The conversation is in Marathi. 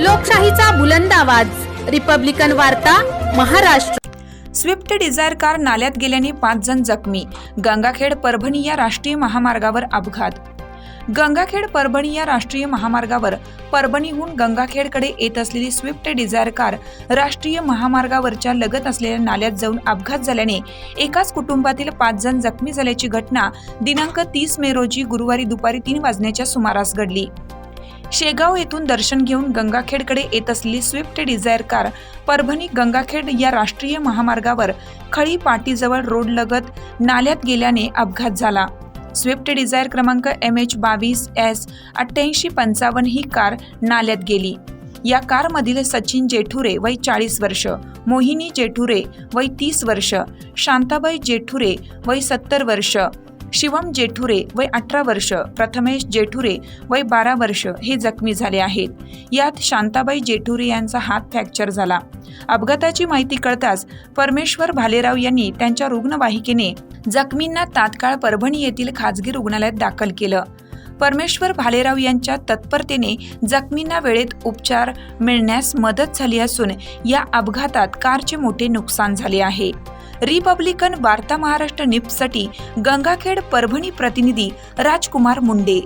लोकशाहीचा बुलंद आवाज. रिपब्लिकन वार्ता महाराष्ट्र. स्विफ्ट डिझायर कार नाल्यात गेल्याने पाच जण जखमी. गंगाखेड परभणी या राष्ट्रीय महामार्गावर अपघात. गंगाखेड परभणी या राष्ट्रीय महामार्गावर परभणीहून गंगाखेडकडे येत असलेली स्विफ्ट डिझायर कार राष्ट्रीय महामार्गावरच्या लगत असलेल्या नाल्यात जाऊन अपघात झाल्याने एकाच कुटुंबातील पाच जण जखमी झाल्याची घटना दिनांक तीस मे रोजी गुरुवारी दुपारी तीन वाजण्याच्या सुमारास घडली. शेगाव येथून दर्शन घेऊन गंगाखेडकडे येत असलेली Swift Dzire car Parbhani Gangakhed या राष्ट्रीय महामार्गावर खळी पाटीजवळ रोडलगत नाल्यात गेल्याने अपघात झाला. स्विफ्ट डिझायर क्रमांक एम एच बावीस एस अठ्ठ्याऐंशी पंचावन्न ही कार नाल्यात गेली. या कारमधील सचिन जेठुरे वय चाळीस वर्ष मोहिनी जेठुरे वय तीस वर्ष शांताबाई जेठुरे वय सत्तर वर्ष शिवम जेठुरे वय अठरा वर्ष प्रथमेश जेठुरे वय बारा वर्ष हे जखमी झाले आहेत. यात शांताबाई जेठुरे यांचा हात फ्रॅक्चर झाला. अपघाताची माहिती कळताच परमेश्वर भालेराव यांनी त्यांच्या रुग्णवाहिकेने जखमींना तात्काळ परभणी येथील खाजगी रुग्णालयात दाखल केलं. परमेश्वर भालेराव यांच्या तत्परतेने जखमींना वेळेत उपचार मिळण्यास मदत झाली असून या अपघातात कारचे मोठे नुकसान झाले आहे. रिपब्लिकन वार्ता महाराष्ट्र निप्ससाठी गंगाखेड परभणी प्रतिनिधी राजकुमार मुंडे.